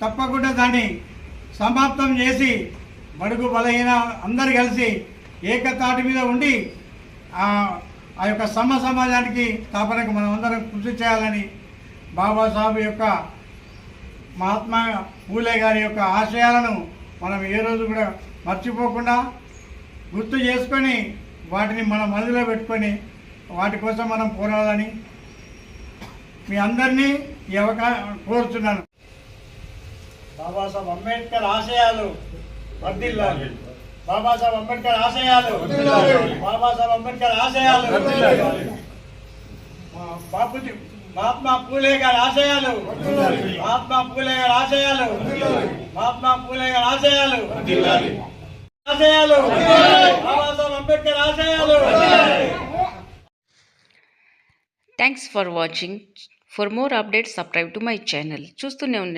తప్పకుండా దాన్ని సమాప్తం చేసి బడుగు బలహీన అందరు కలిసి ఏకతాటి మీద ఉండి ఆ యొక్క సమ సమాజానికి స్థాపనకు మనం అందరం కృషి చేయాలని బాబాసాహెబ్ యొక్క మహాత్మా పూలే గారి యొక్క ఆశయాలను మనం ఏ రోజు కూడా మర్చిపోకుండా గుర్తు చేసుకొని వాటిని మన మనసులో పెట్టుకొని వాటి కోసం మనం పోరాడాలని మీ అందరినీ ఈ అవకాశం కోరుతున్నాను బాబాసాహెబ్ అంబేద్కర్ ఆశయాలు వర్ధిల్లాలి. బాబాసాహెబ్ అంబేద్కర్ ఆశయాలు బాబాసాహెబ్ అంబేద్కర్ ఆశయాలు మా బాపూజీ మహాత్మా పూలే గారి ఆశయాలు మహాత్మా పూలే గారి ఆశయాలు మహాత్మా పూలే గారి ఆశయాలు ఆశయాలు బాబాసాహెబ్ అంబేద్కర్ ఆశయాలు thanks for watching for more updates subscribe to my channel చూస్తూనే ఉండండి.